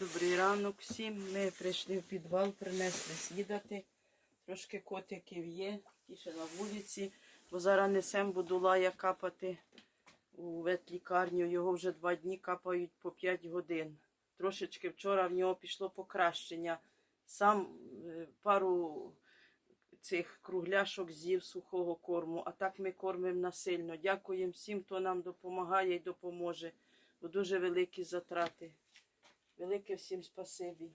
Добрий ранок всім. Ми прийшли в підвал, принесли снідати. Трошки котиків є, ті ще на вулиці. Бо зараз несемо будулая капати у ветлікарню. Його вже два дні капають по 5 годин. Трошечки вчора в нього пішло покращення. Сам е, пару цих кругляшок з'їв сухого корму, а так ми кормимо насильно. Дякуємо всім, хто нам допомагає і допоможе. Бо дуже великі затрати. Велике всім спасибі.